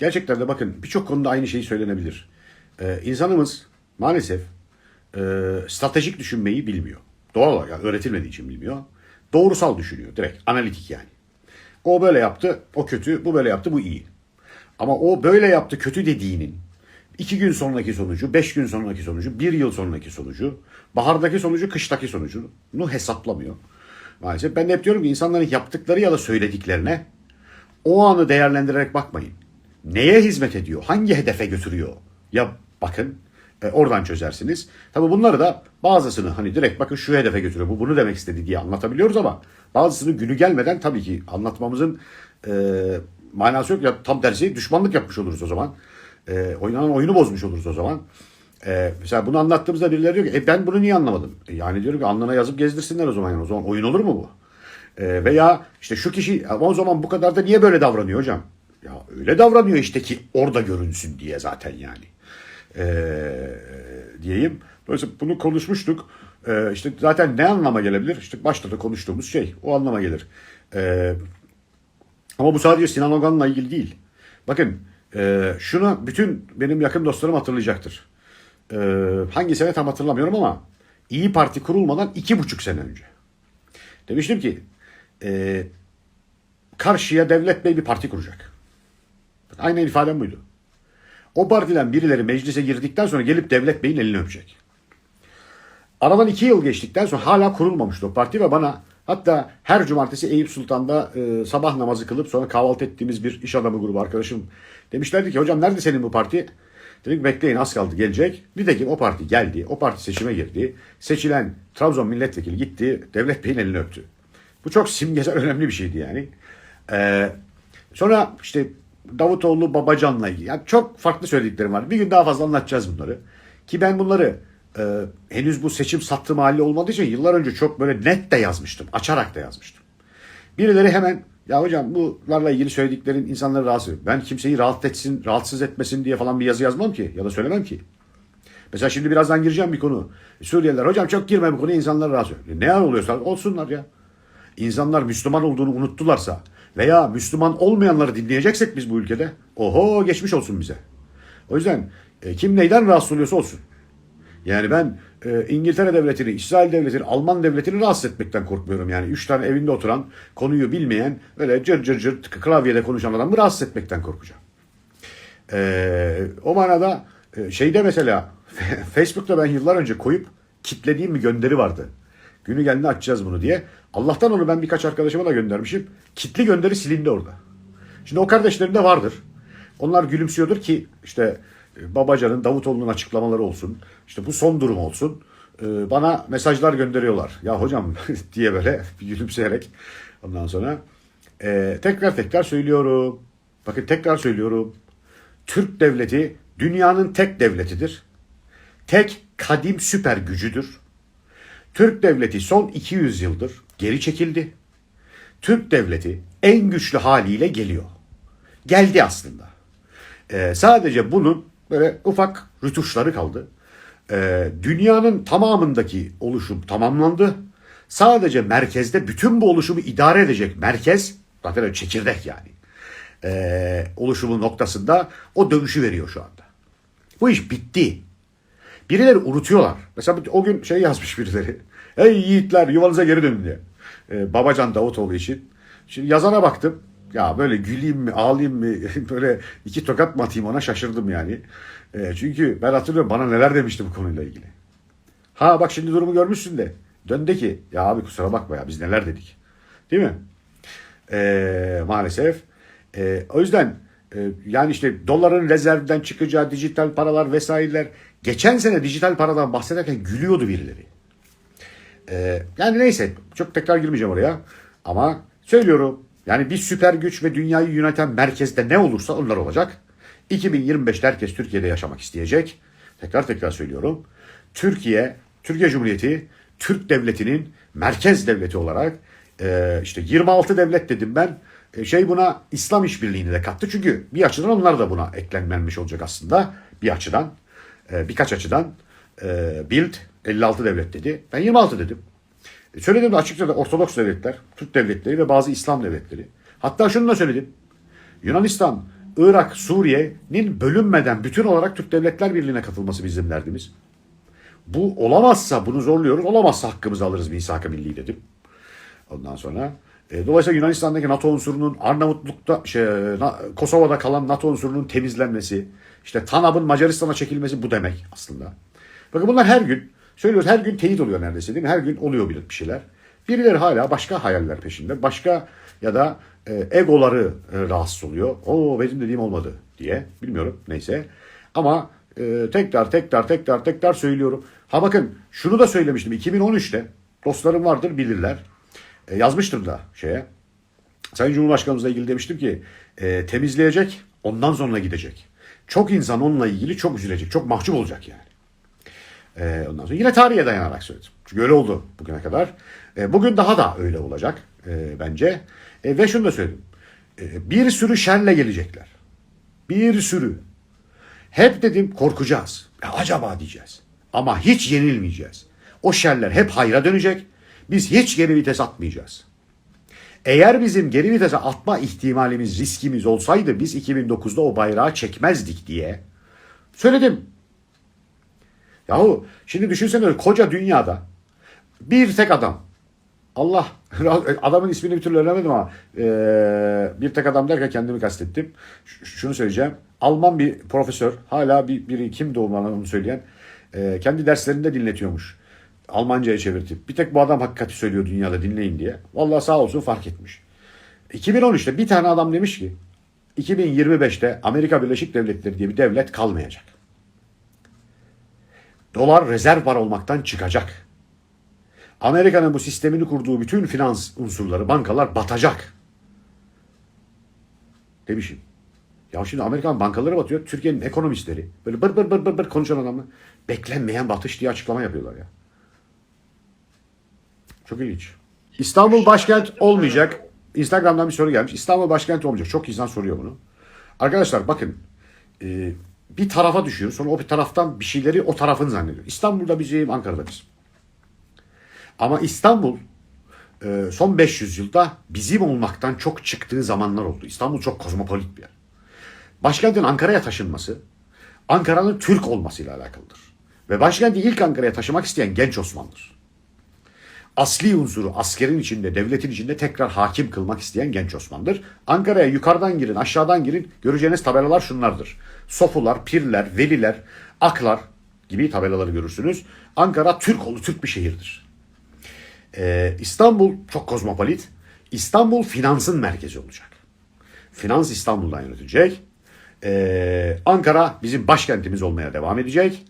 gerçekten de bakın birçok konuda aynı şey söylenebilir. Ee, insanımız maalesef e, stratejik düşünmeyi bilmiyor. Doğal olarak yani öğretilmediği için bilmiyor. Doğrusal düşünüyor direkt analitik yani. O böyle yaptı o kötü bu böyle yaptı bu iyi. Ama o böyle yaptı kötü dediğinin iki gün sonraki sonucu, beş gün sonraki sonucu, bir yıl sonraki sonucu, bahardaki sonucu, kıştaki sonucunu hesaplamıyor. Maalesef ben de hep diyorum ki insanların yaptıkları ya da söylediklerine o anı değerlendirerek bakmayın. Neye hizmet ediyor? Hangi hedefe götürüyor? Ya bakın e, oradan çözersiniz. Tabi bunları da bazısını hani direkt bakın şu hedefe götürüyor. Bu bunu demek istedi diye anlatabiliyoruz ama bazısını günü gelmeden tabii ki anlatmamızın e, manası yok. Ya tam tersi düşmanlık yapmış oluruz o zaman. E, oynanan oyunu bozmuş oluruz o zaman. E, mesela bunu anlattığımızda birileri diyor ki e, ben bunu niye anlamadım? E, yani diyorum ki alnına yazıp gezdirsinler o zaman. Yani. O zaman oyun olur mu bu? E, veya işte şu kişi o zaman bu kadar da niye böyle davranıyor hocam? Ya öyle davranıyor işte ki orada görünsün diye zaten yani. E, diyeyim. Dolayısıyla bunu konuşmuştuk. E, işte zaten ne anlama gelebilir? İşte başta da konuştuğumuz şey o anlama gelir. E, ama bu sadece Sinan Ogan'la ilgili değil. Bakın e, şunu bütün benim yakın dostlarım hatırlayacaktır. E, hangi sene tam hatırlamıyorum ama İyi Parti kurulmadan iki buçuk sene önce. Demiştim ki e, karşıya Devlet Bey bir parti kuracak. Aynen ifadem buydu. O partiden birileri meclise girdikten sonra gelip Devlet Bey'in elini öpecek. Aradan iki yıl geçtikten sonra hala kurulmamıştı o parti ve bana hatta her cumartesi Eyüp Sultan'da e, sabah namazı kılıp sonra kahvaltı ettiğimiz bir iş adamı grubu arkadaşım demişlerdi ki hocam nerede senin bu parti? Dedik bekleyin az kaldı gelecek. Nitekim o parti geldi. O parti seçime girdi. Seçilen Trabzon milletvekili gitti. Devlet Bey'in elini öptü. Bu çok simgesel önemli bir şeydi yani. Ee, sonra işte Davutoğlu Babacan'la ilgili. Yani çok farklı söylediklerim var. Bir gün daha fazla anlatacağız bunları. Ki ben bunları e, henüz bu seçim sattığım hali olmadığı için yıllar önce çok böyle net de yazmıştım. Açarak da yazmıştım. Birileri hemen ya hocam bunlarla ilgili söylediklerin insanları rahatsız ediyor. Ben kimseyi rahatsız etsin, rahatsız etmesin diye falan bir yazı yazmam ki ya da söylemem ki. Mesela şimdi birazdan gireceğim bir konu. Suriyeliler hocam çok girme bu konuya insanları rahatsız ediyor. Ne oluyorsa olsunlar ya. İnsanlar Müslüman olduğunu unuttularsa veya Müslüman olmayanları dinleyeceksek biz bu ülkede oho geçmiş olsun bize. O yüzden e, kim neyden rahatsız oluyorsa olsun. Yani ben e, İngiltere devletini, İsrail devletini, Alman devletini rahatsız etmekten korkmuyorum. Yani üç tane evinde oturan, konuyu bilmeyen, öyle cır cır cır klavyede konuşan adamı rahatsız etmekten korkacağım. E, o manada e, şeyde mesela Facebook'ta ben yıllar önce koyup kitlediğim bir gönderi vardı. Günü geldiğinde açacağız bunu diye. Allah'tan onu ben birkaç arkadaşıma da göndermişim. Kitli gönderi silindi orada. Şimdi o kardeşlerim de vardır. Onlar gülümsüyordur ki işte e, Babacan'ın, Davutoğlu'nun açıklamaları olsun. İşte bu son durum olsun. Ee, Bana mesajlar gönderiyorlar. Ya hocam diye böyle gülümseyerek. Ondan sonra e, tekrar tekrar söylüyorum. Bakın tekrar söylüyorum. Türk devleti dünyanın tek devletidir. Tek kadim süper gücüdür. Türk devleti son 200 yıldır geri çekildi. Türk devleti en güçlü haliyle geliyor. Geldi aslında. Ee, sadece bunun böyle ufak rütuşları kaldı. Ee, dünyanın tamamındaki oluşum tamamlandı. Sadece merkezde bütün bu oluşumu idare edecek merkez, zaten öyle çekirdek yani, ee, oluşumun noktasında o dönüşü veriyor şu anda. Bu iş bitti. Birileri unutuyorlar. Mesela o gün şey yazmış birileri. Ey yiğitler yuvanıza geri dönün diye. Ee, Babacan Davutoğlu için. Şimdi yazana baktım. Ya böyle güleyim mi ağlayayım mı böyle iki tokat mı atayım ona şaşırdım yani. Ee, çünkü ben hatırlıyorum bana neler demişti bu konuyla ilgili. Ha bak şimdi durumu görmüşsün de. Döndü ki ya abi kusura bakma ya biz neler dedik. Değil mi? Ee, maalesef. Ee, o yüzden yani işte doların rezervden çıkacağı dijital paralar vesaireler. Geçen sene dijital paradan bahsederken gülüyordu birileri. Ee, yani neyse çok tekrar girmeyeceğim oraya. Ama söylüyorum yani bir süper güç ve dünyayı yöneten merkezde ne olursa onlar olacak. 2025'te herkes Türkiye'de yaşamak isteyecek. Tekrar tekrar söylüyorum. Türkiye, Türkiye Cumhuriyeti, Türk Devleti'nin merkez devleti olarak e, işte 26 devlet dedim ben. E, şey buna İslam işbirliğini de kattı. Çünkü bir açıdan onlar da buna eklenmemiş olacak aslında. Bir açıdan, e, birkaç açıdan. E, Bild 56 devlet dedi. Ben 26 dedim. Söyledim de açıkça da Ortodoks devletler, Türk devletleri ve bazı İslam devletleri. Hatta şunu da söyledim. Yunanistan Irak, Suriye'nin bölünmeden bütün olarak Türk Devletler Birliği'ne katılması bizim derdimiz. Bu olamazsa bunu zorluyoruz. Olamazsa hakkımızı alırız misak-ı milli dedim. Ondan sonra e, dolayısıyla Yunanistan'daki NATO unsurunun Arnavutluk'ta şey, Na- Kosova'da kalan NATO unsurunun temizlenmesi, işte TANAP'ın Macaristan'a çekilmesi bu demek aslında. Bakın bunlar her gün söylüyoruz her gün teyit oluyor neredeyse değil mi? Her gün oluyor bir şeyler. Birileri hala başka hayaller peşinde. Başka ya da e, egoları e, rahatsız oluyor. O benim dediğim olmadı diye. Bilmiyorum neyse. Ama e, tekrar tekrar tekrar tekrar söylüyorum. Ha bakın şunu da söylemiştim 2013'te. Dostlarım vardır bilirler. E, yazmıştım da şeye. Sayın Cumhurbaşkanımızla ilgili demiştim ki e, temizleyecek ondan sonra gidecek. Çok insan onunla ilgili çok üzülecek. Çok mahcup olacak yani. E, ondan sonra yine tarihe dayanarak söyledim. Çünkü öyle oldu bugüne kadar. E, bugün daha da öyle olacak e, bence. E, ve şunu da söyledim. E, bir sürü şerle gelecekler. Bir sürü. Hep dedim korkacağız. E, acaba diyeceğiz. Ama hiç yenilmeyeceğiz. O şerler hep hayra dönecek. Biz hiç geri vites atmayacağız. Eğer bizim geri vitese atma ihtimalimiz, riskimiz olsaydı biz 2009'da o bayrağı çekmezdik diye söyledim. Yahu şimdi düşünsene koca dünyada bir tek adam Allah adamın ismini bir türlü öğrenemedim ama eee, bir tek adam derken kendimi kastettim. Ş- şunu söyleyeceğim. Alman bir profesör hala bir, biri kim doğumlarını onu söyleyen eee, kendi derslerinde dinletiyormuş. Almanca'ya çevirtip. Bir tek bu adam hakikati söylüyor dünyada dinleyin diye. Vallahi sağ olsun fark etmiş. 2013'te bir tane adam demiş ki 2025'te Amerika Birleşik Devletleri diye bir devlet kalmayacak. Dolar rezerv para olmaktan çıkacak. Amerika'nın bu sistemini kurduğu bütün finans unsurları, bankalar batacak. Demişim. Ya şimdi Amerikan bankaları batıyor. Türkiye'nin ekonomistleri böyle bır bır bır bır bır konuşan adamlar beklenmeyen batış diye açıklama yapıyorlar ya. Çok ilginç. İstanbul başkent olmayacak. Instagram'dan bir soru gelmiş. İstanbul başkent olmayacak. Çok insan soruyor bunu. Arkadaşlar bakın e, bir tarafa düşüyoruz. Sonra o bir taraftan bir şeyleri o tarafın zannediyor. İstanbul'da bizim, Ankara'da bizim. Ama İstanbul e, son 500 yılda bizim olmaktan çok çıktığı zamanlar oldu. İstanbul çok kozmopolit bir yer. Başkentin Ankara'ya taşınması Ankara'nın Türk olmasıyla alakalıdır. Ve başkenti ilk Ankara'ya taşımak isteyen genç Osman'dır. Asli unsuru askerin içinde, devletin içinde tekrar hakim kılmak isteyen genç Osman'dır. Ankara'ya yukarıdan girin, aşağıdan girin. Göreceğiniz tabelalar şunlardır. Sofular, pirler, veliler, aklar gibi tabelaları görürsünüz. Ankara Türk oğlu Türk bir şehirdir. Ee, İstanbul çok kozmopolit. İstanbul finansın merkezi olacak. Finans İstanbul'dan yönetilecek. Ee, Ankara bizim başkentimiz olmaya devam edecek.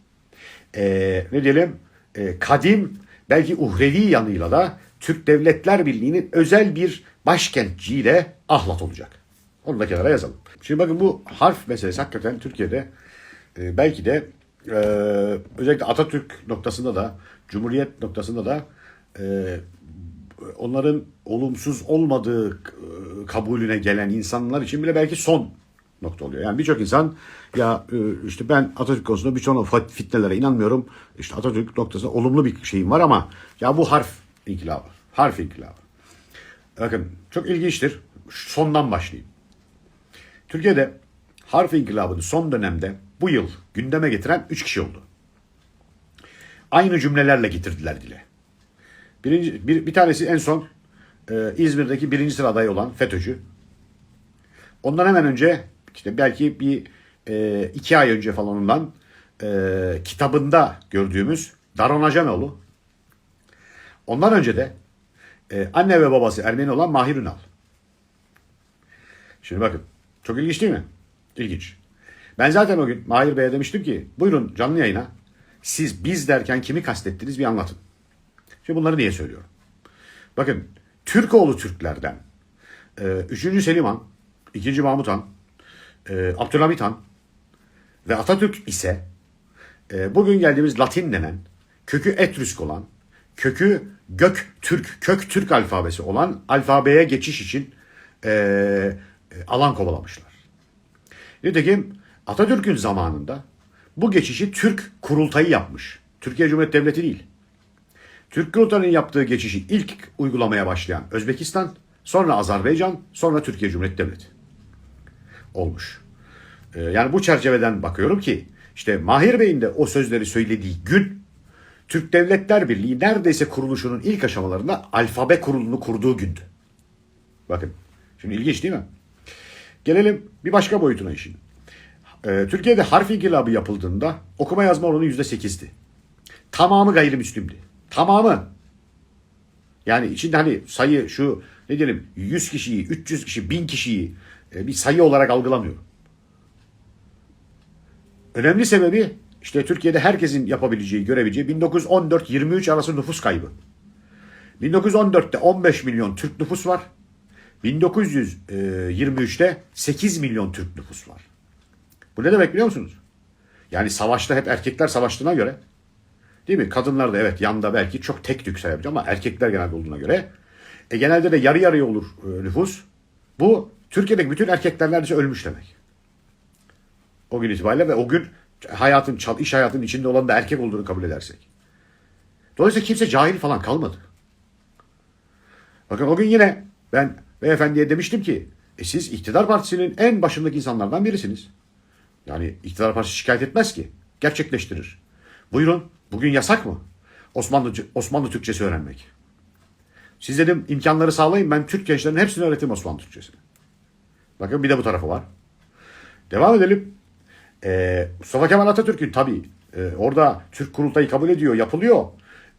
Ee, ne diyelim? Ee, kadim belki uhrevi yanıyla da Türk Devletler Birliği'nin özel bir başkentciyle ahlat olacak. Onu da kenara yazalım. Şimdi bakın bu harf meselesi hakikaten Türkiye'de e, belki de e, özellikle Atatürk noktasında da Cumhuriyet noktasında da e, onların olumsuz olmadığı e, kabulüne gelen insanlar için bile belki son nokta oluyor. Yani birçok insan ya e, işte ben Atatürk konusunda birçok fitnelere inanmıyorum. İşte Atatürk noktasında olumlu bir şeyim var ama ya bu harf inkılabı. Harf inkılabı. Bakın çok ilginçtir. Sondan başlayayım. Türkiye'de harf inkılabını son dönemde bu yıl gündeme getiren 3 kişi oldu. Aynı cümlelerle getirdiler dile. Birinci, bir, bir tanesi en son e, İzmir'deki birinci sıra adayı olan FETÖ'cü. Ondan hemen önce işte belki bir e, iki ay önce falan olan e, kitabında gördüğümüz Daron Acanoğlu. Ondan önce de e, anne ve babası Ermeni olan Mahir Ünal. Şimdi bakın çok ilginç değil mi? İlginç. Ben zaten o gün Mahir Bey'e demiştim ki buyurun canlı yayına siz biz derken kimi kastettiniz bir anlatın. Şimdi bunları niye söylüyorum? Bakın Türkoğlu Türklerden e, 3. Selim Han, 2. Mahmut Han, e, Abdülhamit Han ve Atatürk ise e, bugün geldiğimiz Latin denen kökü Etrüsk olan kökü Gök Türk, kök Türk alfabesi olan alfabeye geçiş için e, e, alan kovalamışlar. Nitekim Atatürk'ün zamanında bu geçişi Türk kurultayı yapmış. Türkiye Cumhuriyeti Devleti değil. Türk kurultayının yaptığı geçişi ilk uygulamaya başlayan Özbekistan, sonra Azerbaycan, sonra Türkiye Cumhuriyeti Devleti olmuş. Ee, yani bu çerçeveden bakıyorum ki işte Mahir Bey'in de o sözleri söylediği gün Türk Devletler Birliği neredeyse kuruluşunun ilk aşamalarında alfabe kurulunu kurduğu gündü. Bakın şimdi ilginç değil mi? Gelelim bir başka boyutuna işin. Ee, Türkiye'de harf inkılabı yapıldığında okuma yazma oranı yüzde sekizdi. Tamamı gayrimüslimdi. Tamamı. Yani içinde hani sayı şu ne diyelim 100 kişiyi, 300 kişi, 1000 kişiyi bir sayı olarak algılamıyorum. Önemli sebebi işte Türkiye'de herkesin yapabileceği, görebileceği 1914-23 arası nüfus kaybı. 1914'te 15 milyon Türk nüfus var. 1923'te 8 milyon Türk nüfus var. Bu ne demek biliyor musunuz? Yani savaşta hep erkekler savaştığına göre değil mi? Kadınlar da evet yanda belki çok tek tük sayabilir ama erkekler genelde olduğuna göre e, genelde de yarı yarıya olur e, nüfus. Bu Türkiye'deki bütün erkekler neredeyse ölmüş demek. O gün itibariyle ve o gün hayatın, iş hayatının içinde olan da erkek olduğunu kabul edersek. Dolayısıyla kimse cahil falan kalmadı. Bakın o gün yine ben beyefendiye demiştim ki e siz iktidar partisinin en başındaki insanlardan birisiniz. Yani iktidar partisi şikayet etmez ki. Gerçekleştirir. Buyurun bugün yasak mı? Osmanlı, Osmanlı Türkçesi öğrenmek. Siz dedim imkanları sağlayın ben Türk gençlerinin hepsini öğreteyim Osmanlı Türkçesini. Bakın bir de bu tarafı var. Devam edelim. Ee, Mustafa Kemal Atatürk'ün tabii e, orada Türk kurultayı kabul ediyor, yapılıyor.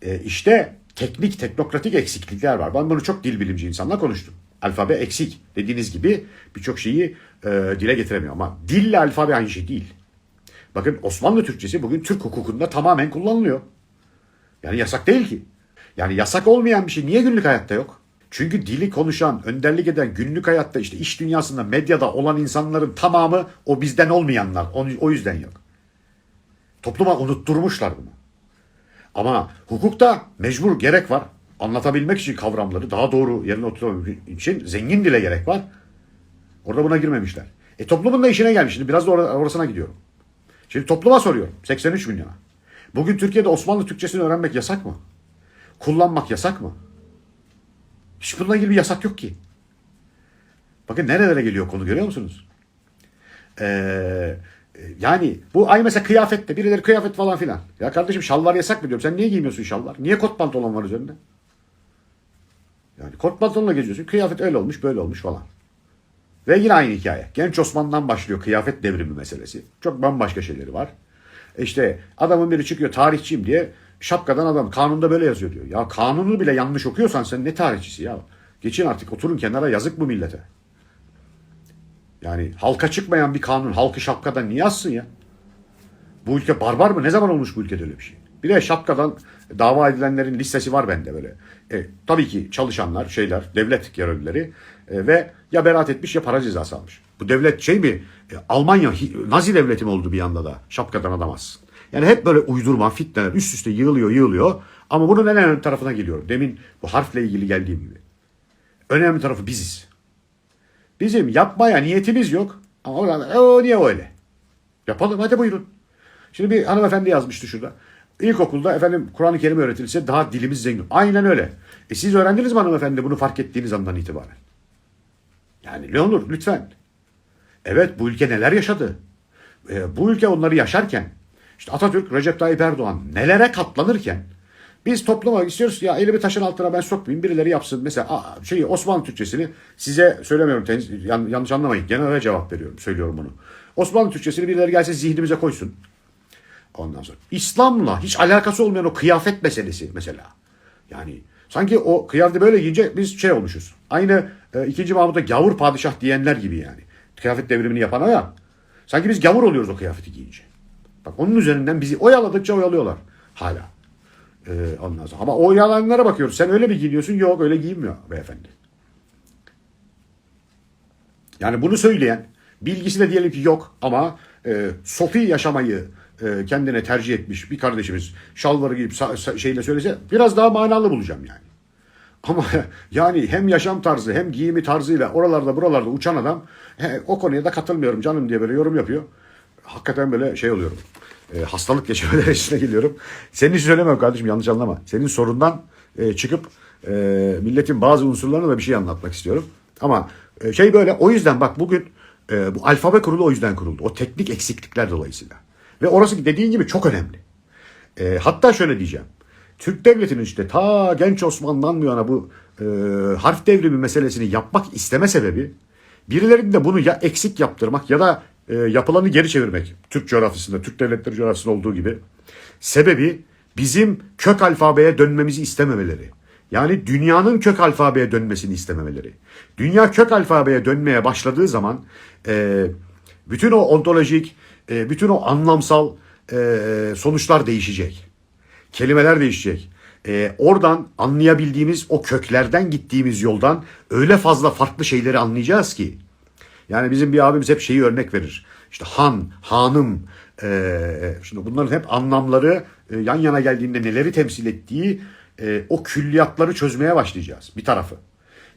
E, işte teknik, teknokratik eksiklikler var. Ben bunu çok dil bilimci insanla konuştum. Alfabe eksik. Dediğiniz gibi birçok şeyi e, dile getiremiyor. Ama dille alfabe aynı şey değil. Bakın Osmanlı Türkçesi bugün Türk hukukunda tamamen kullanılıyor. Yani yasak değil ki. Yani yasak olmayan bir şey niye günlük hayatta yok? Çünkü dili konuşan, önderlik eden günlük hayatta işte iş dünyasında, medyada olan insanların tamamı o bizden olmayanlar. O, yüzden yok. Topluma unutturmuşlar bunu. Ama hukukta mecbur gerek var. Anlatabilmek için kavramları daha doğru yerine oturtabilmek için zengin dile gerek var. Orada buna girmemişler. E toplumun da işine gelmiş. Şimdi biraz da or- orasına gidiyorum. Şimdi topluma soruyorum. 83 milyona. Bugün Türkiye'de Osmanlı Türkçesini öğrenmek yasak mı? Kullanmak yasak mı? Hiç bununla ilgili bir yasak yok ki. Bakın nerelere geliyor konu görüyor musunuz? Ee, yani bu ay mesela kıyafette birileri kıyafet falan filan. Ya kardeşim şalvar yasak mı diyorum. Sen niye giymiyorsun şalvar? Niye kot pantolon var üzerinde? Yani kot pantolonla geziyorsun. Kıyafet öyle olmuş böyle olmuş falan. Ve yine aynı hikaye. Genç Osman'dan başlıyor kıyafet devrimi meselesi. Çok bambaşka şeyleri var. E İşte adamın biri çıkıyor tarihçiyim diye şapkadan adam kanunda böyle yazıyor diyor. Ya kanunu bile yanlış okuyorsan sen ne tarihçisi ya? Geçin artık oturun kenara yazık bu millete. Yani halka çıkmayan bir kanun halkı şapkadan niye yazsın ya? Bu ülke barbar mı? Ne zaman olmuş bu ülkede öyle bir şey? Bir de şapkadan dava edilenlerin listesi var bende böyle. E, tabii ki çalışanlar, şeyler, devlet görevlileri e, ve ya beraat etmiş ya para cezası almış. Bu devlet şey mi? E, Almanya, Nazi devleti mi oldu bir yanda da? Şapkadan adamazsın. Yani hep böyle uydurma, fitneler üst üste yığılıyor, yığılıyor. Ama bunun en önemli tarafına geliyorum. Demin bu harfle ilgili geldiğim gibi. Önemli tarafı biziz. Bizim yapmaya niyetimiz yok. Ama oradan, "E, o niye öyle? Yapalım hadi buyurun. Şimdi bir hanımefendi yazmıştı şurada. İlkokulda efendim Kur'an-ı Kerim öğretilirse daha dilimiz zengin. Aynen öyle. E siz öğrendiniz mi hanımefendi bunu fark ettiğiniz andan itibaren? Yani ne olur lütfen. Evet bu ülke neler yaşadı? E, bu ülke onları yaşarken işte Atatürk, Recep Tayyip Erdoğan nelere katlanırken biz topluma istiyoruz ya elimi taşın altına ben sokmayayım birileri yapsın. Mesela şeyi Osmanlı Türkçesini size söylemiyorum ten- yan- yanlış anlamayın. Genelde cevap veriyorum söylüyorum bunu. Osmanlı Türkçesini birileri gelse zihnimize koysun. Ondan sonra İslam'la hiç alakası olmayan o kıyafet meselesi mesela. Yani sanki o kıyafeti böyle giyince biz şey olmuşuz. Aynı e, 2. Mahmut'a gavur padişah diyenler gibi yani. Kıyafet devrimini yapan ya. Sanki biz gavur oluyoruz o kıyafeti giyince. Bak onun üzerinden bizi oyaladıkça oyalıyorlar hala. Ee, ondan sonra. Ama oyalananlara bakıyoruz. Sen öyle mi giyiniyorsun? Yok öyle giyinmiyor beyefendi. Yani bunu söyleyen bilgisi de diyelim ki yok ama e, sofi yaşamayı e, kendine tercih etmiş bir kardeşimiz şalvarı giyip şeyle söylese biraz daha manalı bulacağım yani. Ama yani hem yaşam tarzı hem giyimi tarzıyla oralarda buralarda uçan adam he, o konuya da katılmıyorum canım diye böyle yorum yapıyor. Hakikaten böyle şey oluyorum. E, hastalık geçirme derecesine geliyorum. Senin için söylemiyorum kardeşim yanlış anlama. Senin sorundan e, çıkıp e, milletin bazı unsurlarına da bir şey anlatmak istiyorum. Ama e, şey böyle o yüzden bak bugün E, bu alfabe kurulu o yüzden kuruldu. O teknik eksiklikler dolayısıyla. Ve orası dediğin gibi çok önemli. E, hatta şöyle diyeceğim. Türk devletinin işte ta genç Osmanlı'dan bu yana bu e, harf devrimi meselesini yapmak isteme sebebi birilerinin de bunu ya eksik yaptırmak ya da e, yapılanı geri çevirmek. Türk coğrafyasında, Türk devletleri coğrafyasında olduğu gibi. Sebebi bizim kök alfabeye dönmemizi istememeleri. Yani dünyanın kök alfabeye dönmesini istememeleri. Dünya kök alfabeye dönmeye başladığı zaman e, bütün o ontolojik, e, bütün o anlamsal e, sonuçlar değişecek. Kelimeler değişecek. E, oradan anlayabildiğimiz o köklerden gittiğimiz yoldan öyle fazla farklı şeyleri anlayacağız ki. Yani bizim bir abimiz hep şeyi örnek verir. İşte han, hanım. E, şimdi bunların hep anlamları e, yan yana geldiğinde neleri temsil ettiği e, o külliyatları çözmeye başlayacağız. Bir tarafı.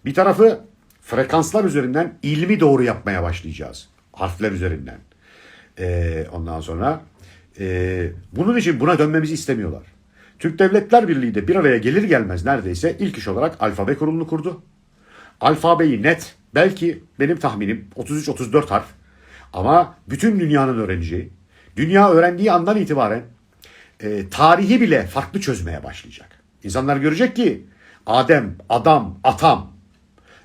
Bir tarafı frekanslar üzerinden ilmi doğru yapmaya başlayacağız. Harfler üzerinden. E, ondan sonra e, bunun için buna dönmemizi istemiyorlar. Türk Devletler Birliği de bir araya gelir gelmez neredeyse ilk iş olarak alfabe kurulunu kurdu. Alfabeyi net, belki benim tahminim 33-34 harf ama bütün dünyanın öğreneceği, dünya öğrendiği andan itibaren e, tarihi bile farklı çözmeye başlayacak. İnsanlar görecek ki Adem, adam, atam.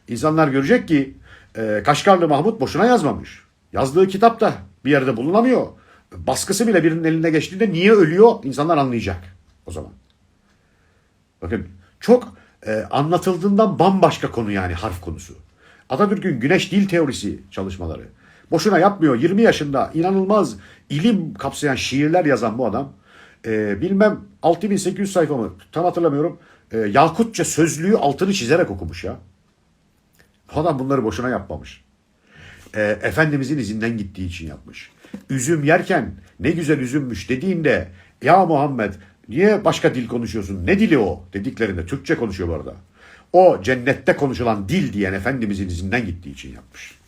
İnsanlar görecek ki e, Kaşgarlı Mahmut boşuna yazmamış. Yazdığı kitap da bir yerde bulunamıyor. Baskısı bile birinin eline geçtiğinde niye ölüyor insanlar anlayacak o zaman. Bakın çok e, anlatıldığından bambaşka konu yani harf konusu. Atatürk'ün güneş dil teorisi çalışmaları. Boşuna yapmıyor. 20 yaşında inanılmaz ilim kapsayan şiirler yazan bu adam. E, bilmem 6800 sayfa mı tam hatırlamıyorum. E, Yakutça sözlüğü altını çizerek okumuş ya. Bu adam bunları boşuna yapmamış. E, Efendimizin izinden gittiği için yapmış. Üzüm yerken ne güzel üzümmüş dediğinde ya Muhammed niye başka dil konuşuyorsun? Ne dili o? Dediklerinde Türkçe konuşuyor bu arada. O cennette konuşulan dil diyen Efendimizin izinden gittiği için yapmış.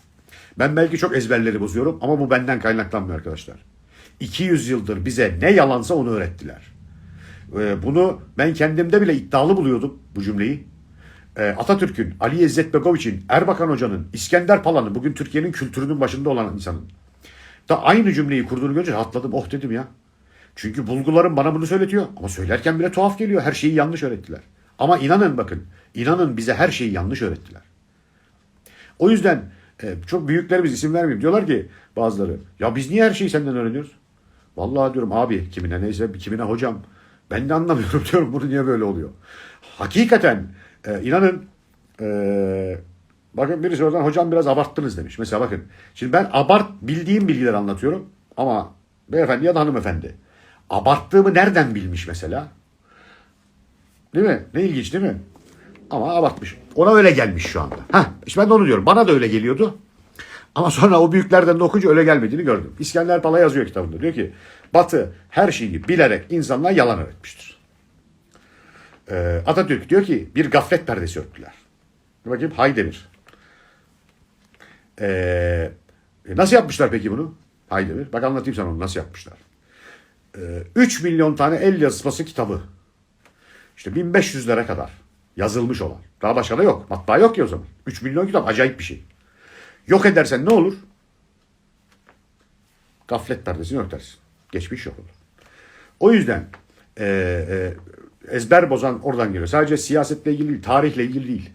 Ben belki çok ezberleri bozuyorum ama bu benden kaynaklanmıyor arkadaşlar. 200 yıldır bize ne yalansa onu öğrettiler. Ee, Bunu ben kendimde bile iddialı buluyordum bu cümleyi. Ee, Atatürk'ün, Ali İzzet Begoviç'in, Erbakan Hoca'nın, İskender Pala'nın, bugün Türkiye'nin kültürünün başında olan insanın da aynı cümleyi kurduğunu görünce rahatladım. Oh dedim ya. Çünkü bulgularım bana bunu söyletiyor. Ama söylerken bile tuhaf geliyor. Her şeyi yanlış öğrettiler. Ama inanın bakın. İnanın bize her şeyi yanlış öğrettiler. O yüzden e, çok büyüklerimiz isim vermeyeyim. Diyorlar ki bazıları ya biz niye her şeyi senden öğreniyoruz? Vallahi diyorum abi kimine neyse kimine hocam. Ben de anlamıyorum diyorum bunu niye böyle oluyor. Hakikaten e, inanın e, bakın birisi oradan hocam biraz abarttınız demiş. Mesela bakın şimdi ben abart bildiğim bilgileri anlatıyorum ama beyefendi ya da hanımefendi abarttığımı nereden bilmiş mesela? Değil mi? Ne ilginç değil mi? Ama abartmış. Ona öyle gelmiş şu anda. Heh, işte ben de onu diyorum. Bana da öyle geliyordu. Ama sonra o büyüklerden de okuyunca öyle gelmediğini gördüm. İskender Pala yazıyor kitabında. Diyor ki Batı her şeyi bilerek insanlığa yalan öğretmiştir. Ee, Atatürk diyor ki bir gaflet perdesi örttüler. Bir bakayım Haydemir. Ee, e, nasıl yapmışlar peki bunu? Haydemir. Bak anlatayım sana onu nasıl yapmışlar. Ee, 3 milyon tane el yazması kitabı. İşte 1500'lere kadar yazılmış olan. Daha başka da yok. Matbaa yok ki o zaman. 3 milyon kitap acayip bir şey. Yok edersen ne olur? Gaflet perdesini örtersin. Geçmiş yok olur. O yüzden e, e, ezber bozan oradan geliyor. Sadece siyasetle ilgili değil, tarihle ilgili değil.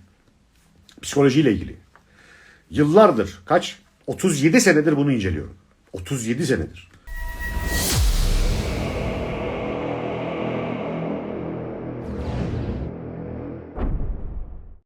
Psikolojiyle ilgili. Yıllardır, kaç? 37 senedir bunu inceliyorum. 37 senedir.